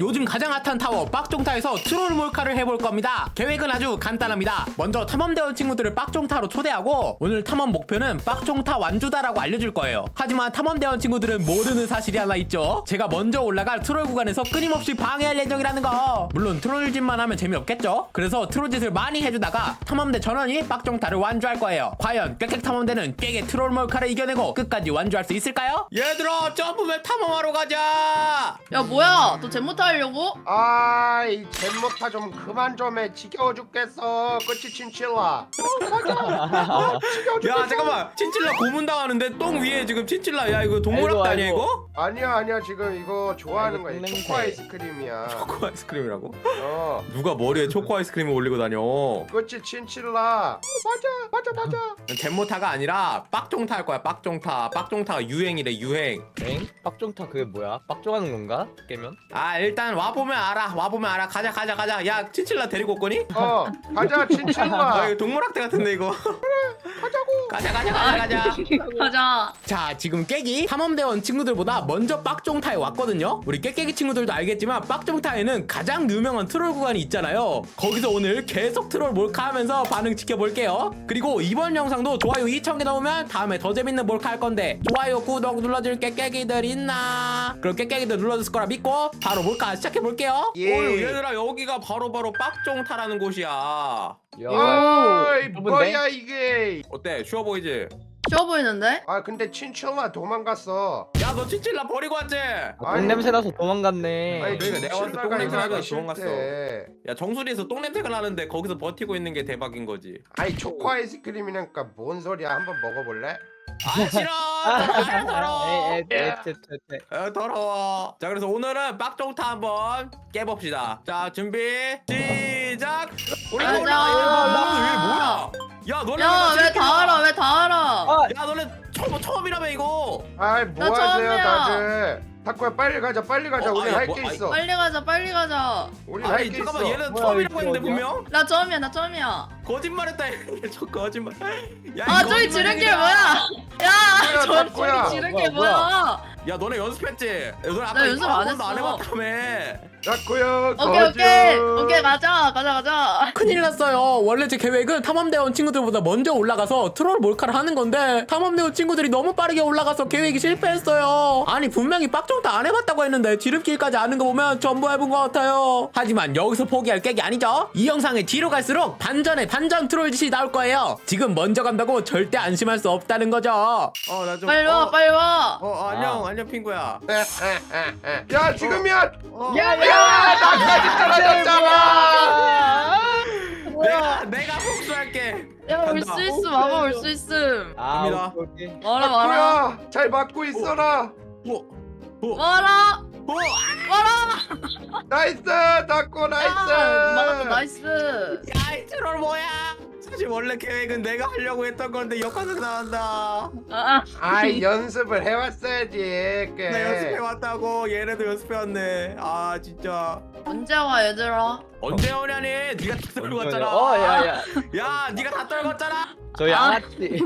요즘 가장 핫한 타워 빡종타에서 트롤 몰카를 해볼 겁니다. 계획은 아주 간단합니다. 먼저 탐험대원 친구들을 빡종타로 초대하고 오늘 탐험 목표는 빡종타 완주다라고 알려줄 거예요. 하지만 탐험대원 친구들은 모르는 사실이 하나 있죠. 제가 먼저 올라갈 트롤 구간에서 끊임없이 방해할 예정이라는 거. 물론 트롤짓만 하면 재미없겠죠. 그래서 트롤짓을 많이 해주다가 탐험대 전원이 빡종타를 완주할 거예요. 과연 꽥꽥 탐험대는 꽥의 트롤 몰카를 이겨내고 끝까지 완주할 수 있을까요? 얘들아 점프맵 탐험하러 가자. 야 뭐야 너 잼모타 하려고? 아이 잼모타 좀 그만 좀 해. 지겨워 죽겠어. 끝이 친칠라? 어, 맞아. 어, 지겨워 죽겠어. 야 잠깐만. 친칠라 고문 당하는데 똥 위에 지금 친칠라. 야 이거 아이고, 아니야 아이고. 이거? 아니야 아니야. 지금 이거 좋아하는 거야. 초코 똥냄새. 아이스크림이야. 초코 아이스크림이라고? 어. 누가 머리에 초코 아이스크림을 올리고 다녀? 끝이 친칠라. 어, 맞아 맞아 맞아. 잼모타가 아니라 빡종타 할 거야 빡종타. 빡종타가 유행이래 유행. 엥? 빡종타 그게 뭐야? 빡종하는 건가? 깨면? 아 일단 와 보면 알아. 와 보면 알아. 가자 가자 가자. 야 친칠라 데리고 올 거니? 어 가자 아 친칠라. 이거 동물학대 같은데 이거. 가자고. 가자 가자 가자 가자. 가자. 자 지금 깨기. 탐험대원 친구들보다 먼저 빡종타에 왔거든요. 우리 깨깨기 친구들도 알겠지만 빡종타에는 가장 유명한 트롤 구간이 있잖아요. 거기서 오늘 계속 트롤 몰카하면서 반응 지켜볼게요. 그리고 이번 영상도 좋아요 2,000개 넘으면 다음에 더 재밌는 몰카 할 건데 좋아요 구독 눌러줄 깨깨기들 있나? 그럼 깨깨기들 눌러줬을 거라 믿고 바로 몰카 시작해 볼게요 예. 어휴, 얘들아 여기가 바로바로 빡종타라는 곳이야 야, 어이 좁은데? 뭐야 이게 어때 쉬워 보이지? 쉬워 보이는데? 아 근데 친칠라 도망갔어 야너 친칠라 버리고 왔지? 아, 똥냄새 나서 도망갔네. 아니 그러니까 내가 봤을 때 똥냄새 나서 이상하게 도망갔어. 싫대 야 정수리에서 똥냄새가 나는데 거기서 버티고 있는 게 대박인 거지 아니 초코 아이스크림이니까 뭔 소리야 한번 먹어볼래? 아 싫어. 아, 더러워. 째. 아, 더러워. 자 그래서 오늘은 빡종타 한번 깨봅시다. 자 준비 시작. 올라가 가자. 올라가 얘 뭐야? 야 너네 야 왜 다 알아 왜 다 알아? 아, 야 너네 처음, 처음이라며 이거. 아이 나 뭐하세요 처음이야. 다들 타코야 빨리 가자 빨리 가자. 어, 우리 아니, 할 뭐, 게 아니, 있어. 빨리 가자 빨리 가자. 우리 아니 할게 잠깐만 있어. 얘는 뭐야, 처음이라고 이거 했는데 어디야? 분명 나 처음이야 나 처음이야. 거짓말했다 저 거짓말. 야, 아 이거 저기 거짓말쟁이다. 지름길 뭐야? 야 뭐야, 저, 탁구야. 저기 지름길 뭐야, 뭐야 야 너네 연습했지? 너네 아까 나 연습 이거 안 번도 안 했어. 해봤다며 타코야 오케이 오케이 오케이 가자 가자 가자 큰일 났어요. 원래 제 계획은 탐험대원 친구들보다 먼저 올라가서 트롤 몰카를 하는 건데 탐험대원 친구들이 너무 빠르게 올라가서 계획이 실패했어요. 아니 분명히 빡종도 안 해봤다고 했는데 지름길까지 아는 거 보면 전부 해본 것 같아요. 하지만 여기서 포기할 객이 아니죠. 이 영상의 뒤로 갈수록 반전에 반전 트롤 짓이 나올 거예요. 지금 먼저 간다고 절대 안심할 수 없다는 거죠. 어나 좀. 빨리 와 빨리 와 어 안녕 핑구야. 야 지금이야! 어, 야 나까지 떨어졌잖아! 내가 내가 복수할게. 야 올. 수 있음. 와봐 올 수 있음. 아, 갑니다. 오케이, 오케이. 와라 와라. 타코야? 잘 맞고 있어라. 오, 오, 와라. 오. 와라. 나이스! 타코 야 맞았다 나이스! 나이스. 야, 이 트롤 뭐야? 사실 원래 계획은 내가 하려고 했던 건데 역할극 나온다. 아, 아이 연습을 해왔어야지 꽤 나 연습해 왔다고. 얘네도 연습해 왔네. 아 진짜. 언제 와 얘들아 언제 오냐니? 네가 다 떨궜잖아. 어, 야, 야. 야, 네가 다 떨궜잖아. 저희 아. 양아치.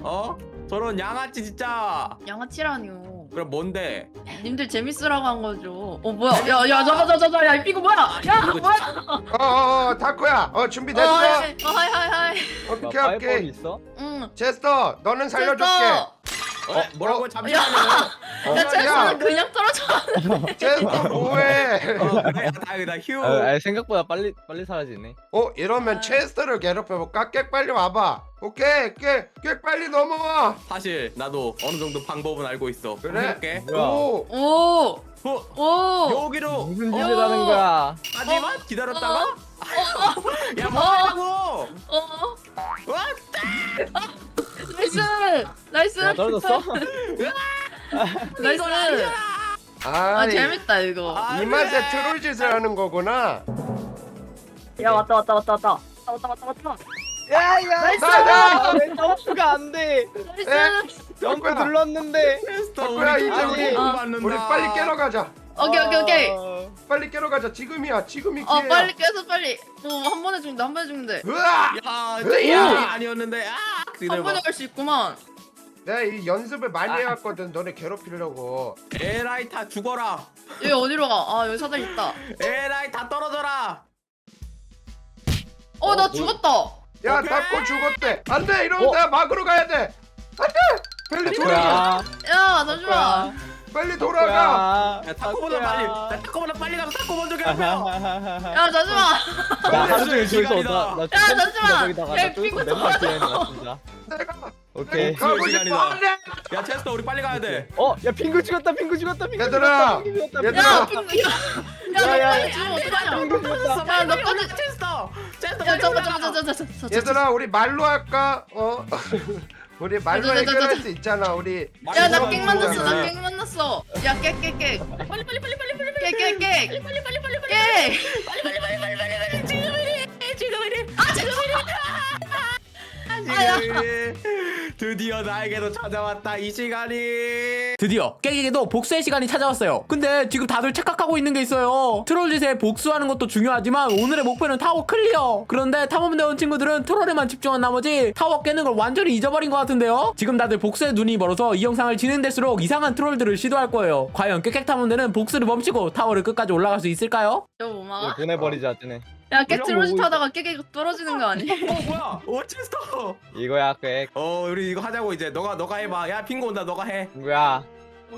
어? 저런 양아치 진짜. 양아치라니요 그럼 뭔데? 님들 재밌으라고 한 거죠 어 뭐야 야 야 잠깐 잠깐 잠깐 야 이 삐고 뭐야 야 이거 뭐야 어어어 타코야 어 준비됐어? 어, 하이 하이 하이 뭐, 오케이 오케이 있어? 응 제스터 너는 살려줄게 됐 어. 어? 뭐라고? 어? 잠시만요. 어, 야 야. 체스는 그냥 떨어져 제스터 뭐해 어, 그래. 다행이다. 휴. 아, 아, 생각보다 빨리 빨리 사라지네. 어 이러면 체스터를 괴롭혀볼까? 깨 빨리 와봐 오케이 깨, 깨 빨리 넘어와 사실 나도 어느 정도 방법은 알고 있어. 그래? 뭐야? 오 오 어? 오. 여기로 무슨 어? 짓을 하는 거야? 하지만 기다렸다가 야 어. 뭐하냐고 어와 나이스! 나이스! 야, 떨어졌어? 나이스! 아 재밌다 이거. 아, 이 맛에. 트롤 짓을 하는 거구나. 야 왔다 왔다 왔다 왔다. 왔다 왔다 왔다 야, 야. 나이스! 아, 왜 점프가 안 돼? 나이스! 점프 덕구야. 눌렀는데. 덕구야, 이제 우리- 우리 빨리 깨러 가자. 오케이 오케이 오케이. 어, 빨리 깨러 가자. 지금이야. 지금이 어 기회야. 빨리 깨서 빨리. 어한 번에 죽는데 한 번에 죽는데. 으아! 야! 이야 아니었는데. 아! 한 기다려봐 수 있구만 내가 이 연습을 많이 해왔거든 너네 괴롭히려고 에라이 다 죽어라 여기 어디로 가? 아 여기 사다리 있다. 에라이 다 떨어져라. 어나 뭐- 죽었다. 야 오케이. 닫고 죽었대 안돼 이러면 어? 내가 막으로 가야 돼 안돼 빨리 돌아가 타코야. 야 잠시만. 빨리 돌아가 야 타코보다 빨리. 나 타코보다 빨리 가서 타코 먼저 가고요. 야 잠시만. 나 하루 종일 저기서 나 야, 잠시만. 야, 나 진짜. 내가 오케이. 가고 싶어 시간이다. 안 돼 야 체스터 우리 빨리 가야 돼. 어, 야 핑크 죽었다, 핑크 죽었다, 핑크 얘들아, 죽었다, 얘들아. 야 핑크. 야, 야너 야, 빨리 어떡하냐? 핑크 죽었다. 야, 너 꺼내. 체스터. 체스터 야 빨리 잠깐 올라가. 잠깐 잠깐 잠깐 잠깐. 얘들아 우리 말로 할까 어 우리 말로 저, 해결할 저, 수 있잖아 우리 야나 깽 만났어 있잖아. 나깽 만났어 야 깨 깨 깨 빨리 빨리 빨리 빨리 빨리 깨 깨 깨 빨리 빨리 빨리 빨리 빨리 깨 빨리 빨리 빨리 빨리 빨리 빨리 지금이니 지금이니 아 지금이니 아야 드디어 나에게도 찾아왔다 이 시간이. 드디어 깨기에도 복수의 시간이 찾아왔어요. 근데 지금 다들 착각하고 있는 게 있어요. 트롤짓에 복수하는 것도 중요하지만 오늘의 목표는 타워 클리어. 그런데 탐험대원 친구들은 트롤에만 집중한 나머지 타워 깨는 걸 완전히 잊어버린 것 같은데요? 지금 다들 복수에 눈이 멀어서 이 영상을 진행될수록 이상한 트롤들을 시도할 거예요. 과연 깨깨 탐험대는 복수를 멈추고 타워를 끝까지 올라갈 수 있을까요? 뭐 이거 막아 보내버리자, 쟤네. 야 깨 트로짓 거 하다가 깨깨 떨어지는 거 아니? 어 뭐야 오체스터 이거야, 꽤. 어 우리 이거 하자고 이제 너가 너가 해봐 야 핑고 온다 너가 해 뭐야?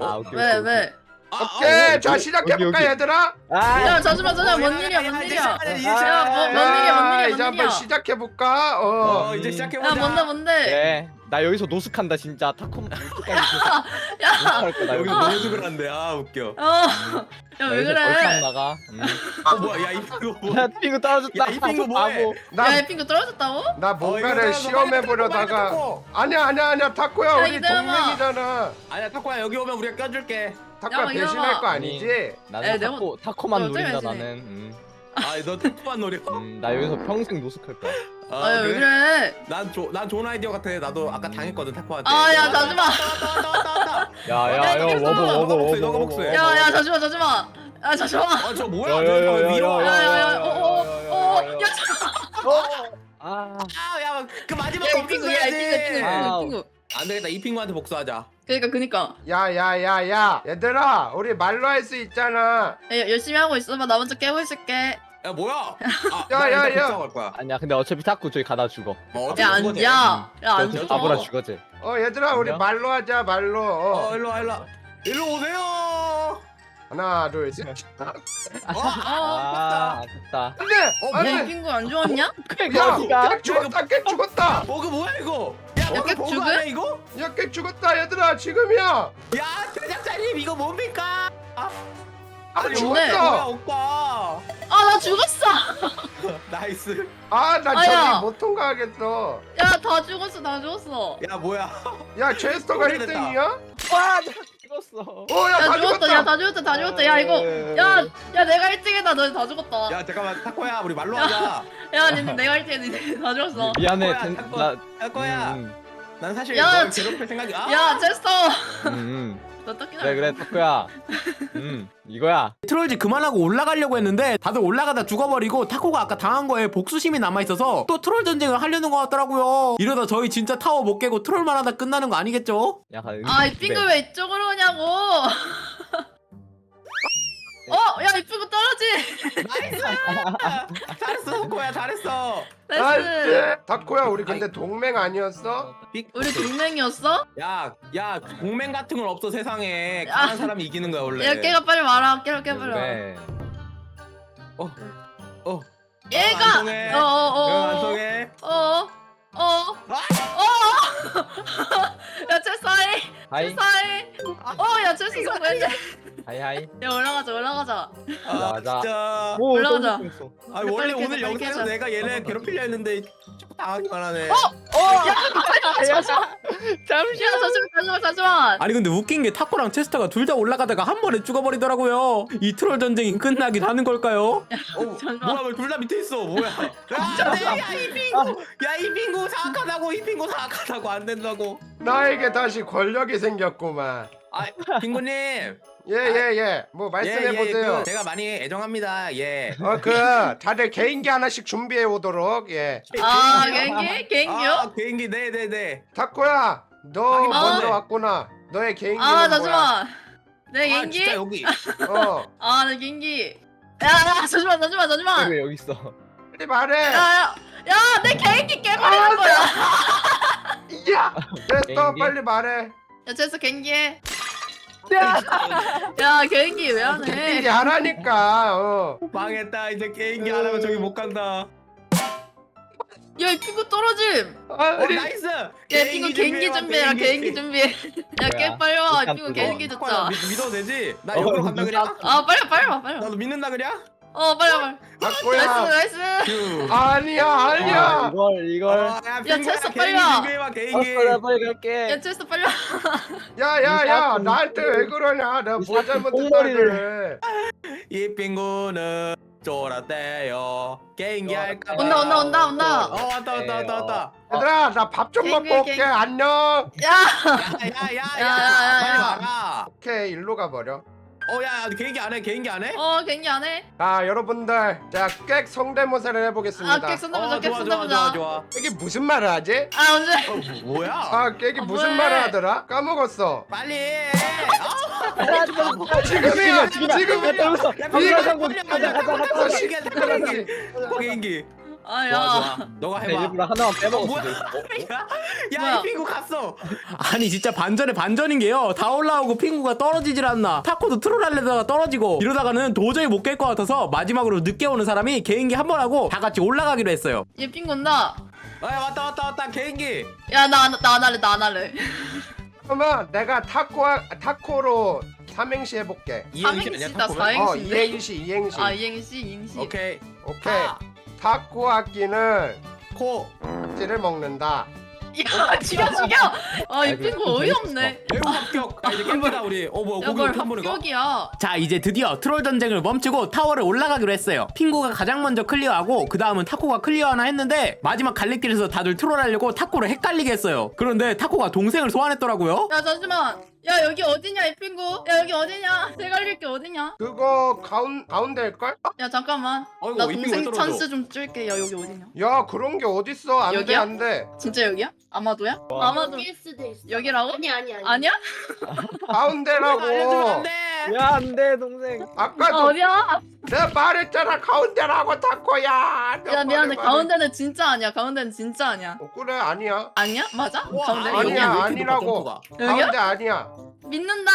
아, 오케이. 왜 오케이, 왜? 아, 오케이 자 여기, 시작해볼까 여기. 얘들아 아, 야 잠시만 잠시만 뭔 야, 일이야 야, 뭔 일이야 아. 야, 뭐, 뭔 일이야, 뭔 일이야, 이제 뭔 한번 일이야. 시작해볼까 어 어 이제 시작해보자 야 뭔데 뭔데? 그래. 나 여기서 노숙한다, 진짜. 야 노숙할 거다, 여기 여기서. 노숙을 한대 아 웃겨 어야왜 여기서 그래? 나가. 음. 어 뭐야 야 이거 뭐야 야, 핑크 떨어졌다. 야, 이 핑크 뭐해? 바보. 나, 야이 핑크 떨어졌다고? 나 뭔가를 시험해보려다가 아니야 아니야 아니야 타코야 야, 우리 이들아. 동맹이잖아 아니야 타코야 여기 오면 우리가 껴줄게 타코야 야. 배신할 거 아니지? 나는 에, 내가- 타코, 타코만 너 노린다, 어쩌면 나는. 음. 아너 타코만 노려 음, 나 여기서 평생 노숙할 거야. 아왜 그래? 난난 좋은 아이디어 같아 나도 아까 당했거든 타코한테 아야 잠시만 왔다 왔다 왔다 야, 야, 야, 이거 워버, 너가 워버, 복수해, 워버, 너가 워버, 복수해. 워버. 야야 잠시만 잠시만 야 잠시만 아 저 뭐야 야, 저 야, 야, 위로 야, 야, 야. 야 야 야 어 어어야 아, 아야 그 마지막 이 핑크 야이 핑크 핑크 아. 핑크 안 되겠다. 이 핑구한테 복수하자. 그니까 그니까. 야야야야. 얘들아 우리 말로 할 수 있잖아. 야, 열심히 하고 있어봐. 나 먼저 깨고 있을게. 야 뭐야? 아, 야, 나 야, 야. 거야. 아니야, 근데 어차피 타코 저기 가다 죽어. 어, 그거지. 야안야야안 저 죽어 죽어지. 어 얘들아 우리 안녕? 말로 하자 말로. 어. 어. 일로 와 일로 와. 일로 오세요. 하나 둘셋. 어? 아, 아깝다. 안돼 어, 야 이 안돼 핑크 안 좋았냐? 야깨 죽었다 깨 죽었다. 버그 뭐야 이거 버그 버그 죽음? 아니야 이거? 야깨 죽었다 얘들아 지금이야 야 대장장님 이거 뭡니까? 아 아니 죽었어 뭐야 오빠 아 나 죽었어 나이스 아나 아야. 저기 못 통과하겠어 야 다 죽었어 다 죽었어 야 뭐야 야 제스터가 오래됐다. 1등이야? 와, 나 죽었어. 어야 야다 죽었다. 야 다 죽었다 다 죽었다. 야 이거 야 야 내가 1등이다. 너다 죽었다. 야 잠깐만 타코야 우리 말로 하자. 야 니네 내가 1등이다. 다 죽었어. 미안해, 타코. 나. 타코야. 음, 난 사실 야, 널 괴롭힐 생각이 아! 야 제스터. 음, 음. 너 떴긴 그래, 그래, 타코야. 음, 이거야. 트롤즈 그만하고 올라가려고 했는데 다들 올라가다 죽어버리고 타코가 아까 당한 거에 복수심이 남아있어서 또 트롤 전쟁을 하려는 것 같더라고요 이러다 저희 진짜 타워 못 깨고 트롤만 하다 끝나는 거 아니겠죠? 약간. 아 이 핑크 왜 이쪽으로 오냐고 어! 야이 핑크 떨어지 나이스 잘했어 타코야 잘했어 나이스 나이스 다코야 우리 근데 동맹 아니었어? 우리 동맹이었어? 야, 야, 공맹 같은 건 없어 세상에. 야. 강한 사람이 이기는 거야 원래. 야 깨가 빨리 말아 깨가 깨 빨리 말아 그래. 어, 어. 얘가 안 통해. 응, 안 어어어어어 어 어야 통해. 채사이 하이, 채사이 어야 채사 성공했네 하이, 하이. 야 올라가자 올라가자 아, 올라가자. 진짜. 오, 올라가자. 아, 원래 오늘 깨자, 빨리 영상에서 깨자. 내가 얘네 괴롭히려 했는데 자꾸 당하기만 하네. 어, 잠시만 잠시만. 잠시만 잠시만 잠시만 아니 근데 웃긴 게 타코랑 체스터가 둘 다 올라가다가 한 번에 죽어버리더라고요. 이 트롤 전쟁이 끝나긴 하는 걸까요? 어, 잠깐만. 뭐야 왜 둘 다 밑에 있어? 뭐야? 야, 네, 야이 빙고, 야이 빙고 사악하다고 이 빙고 사악하다고 안 된다고. 나에게 다시 권력이 생겼구만 아, 빙고님. 예예예 뭐 말씀해 보세요 그 제가 많이 애정합니다. 예. 어 그 다들 개인기 하나씩 준비해 오도록 예 아 개인기? 개인기요? 아, 개인기 네네네. 타코야 너 하긴 먼저 뭔데? 왔구나 너의 개인기는 아 뭐야? 잠시만 내 아 개인기 진짜 여기 어 아 내 개인기 야 야 잠시만 잠시만 잠시만 왜 여기 있어? 빨리 말해 야야야 내 개인기 깨버리는 거야 야 됐어 개인기? 빨리 말해 야 제스 개인기 해 야. 개인기 왜 개인기 안해 하라니까 어. 망했다 이제 게임기 안 하면 저기 못 간다. 야이 핑구 떨어짐! 어 아니 나이스! 야 핑구 개인기 준비해라 개인기 준비해. 야깨 뭐야? 빨리 와 그거. 개인기 믿- 믿어도 되지? 나 어, 옆으로 간다 그냥? 아 빨리 와, 빨리 와 빨리 와. 나도 믿는다 그냥 어 빨리 와 빨리. 아꼬야. 나이스 나이스. 어, 아니야 아, 아니야. 이걸 이걸. 어, 야, 됐어, 개인기 빨리 와. 준비해봐 개인기. 알았어, 나 빨리 갈게. 야 제스 빨리 와. 야야야 이 나한테 왜 그러냐. 내가 이뭐 사람 잘못했다 꽁머리를. 그래. 이 핑구는 쫄았대요. 게임기 어, 할까 온다 온다 온다 온다. 어 왔다 왔다 왔다 왔다. 얘들아 나 밥좀 개인기, 먹고 올게. 개인기. 안녕. 야 야야야 야 야, 야, 빨리 야. 와라. 오케이 일로 가버려 어야 개인기 안 해 개인기 안 해? 어 개인기 안해 자 여러분들 자꽥 성대모사를 해보겠습니다 아객 손대보자 어객 좋아 좋아 좋아 꽥이 무슨 말을 하지? 아 언제 어 뭐야 아 꽥이 아, 무슨 뭐해? 말을 하더라? 까먹었어 빨리 해 지금이야 지금이야 야 빨리 가자 가자, 가자 가자 가자 가자. 시계 개인기 개인기 좋아 아야. 좋아 너가 내 해봐. 일부러 하나만 빼먹었어. 뭐야? 뭐야? 야이 핑구 갔어. 아니 진짜 반전에 반전인 게요. 다 올라오고 핑구가 떨어지질 않나. 타코도 트롤하려다가 떨어지고 이러다가는 도저히 못 깰 것 같아서 마지막으로 늦게 오는 사람이 개인기 한 번 하고 다 같이 올라가기로 했어요. 얘 핑구 온다. 아 왔다 왔다 왔다. 개인기. 야나 나 안 할래 나 안 할래. 그러면 내가 타코 타코로 삼행시 해볼게. 이행시 아니야 삼행시다, 타코는? 사행- 어? 이행시 이행시. 아 이행시 이행시. 오케이. 오케이. 타, 타코 악기는 코. 찌를 먹는다. 야 죽여 죽여 아 이 아이고, 좀 어이없네. 매우 합격. 아 이제 깹니다 우리 어 뭐야 야 고기 한 번에 가? 합격이야? 자 이제 드디어 트롤 전쟁을 멈추고 타워를 올라가기로 했어요. 핑구가 가장 먼저 클리어하고 그 다음은 타코가 클리어 하나 했는데 마지막 갈림길에서 다들 트롤하려고 타코를 헷갈리게 했어요. 그런데 타코가 동생을 소환했더라고요. 야 잠시만 야 여기 어디냐 이 핑구 야 여기 어디냐 내가 알릴 게 어디냐 그거 가운 가운데일걸? 야 잠깐만 어이구, 나이 핑구 왜 동생 떨어져? 찬스 좀 줄게 야 여기 어디냐 야 그런 게 어딨어 안돼 여기야? 안돼 진짜 여기야? 아마도야? 아마도 여기일 수도 있어. 여기라고? 아니 아니 아니. 아니야? 가운데라고 알려주면 안돼 야, 안 돼, 동생. 아, 아까도 어디야? 내가 말했잖아 가운데라고 타코야 야 미안해 가운데는 진짜 아니야 가운데는 진짜 아니야 어, 그래 아니야 아니야? 맞아? 와, 가운데 아니야, 여기야? 아니라고. 여기야? 가운데 아니야 믿는다?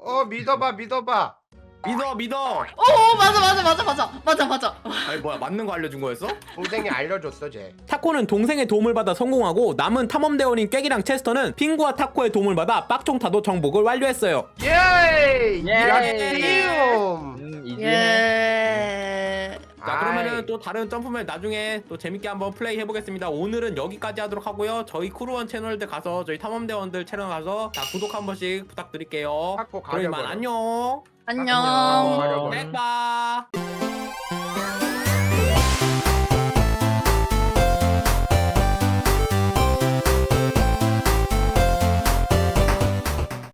어 믿어봐 믿어봐 믿어 믿어. 오 맞아 맞아 맞아 맞아. 맞아 맞아. 아니 뭐야 맞는 거 알려준 거였어? 동생이 알려줬어 쟤. 타코는 동생의 도움을 받아 성공하고 남은 탐험대원인 깨기랑 체스터는 핑구와 타코의 도움을 받아 빡종타도 정복을 완료했어요. 예이! 예이. 야띠움! 음, 이제. 예. 자 그러면은 또 다른 점프맨 나중에 또 재밌게 한번 플레이 해보겠습니다. 오늘은 여기까지 하도록 하고요. 저희 크루원 채널들 가서 저희 탐험대원들 채널 가서 다 구독 한 번씩 부탁드릴게요. 타코 그럼 이만 안녕 안녕 안녕. 백바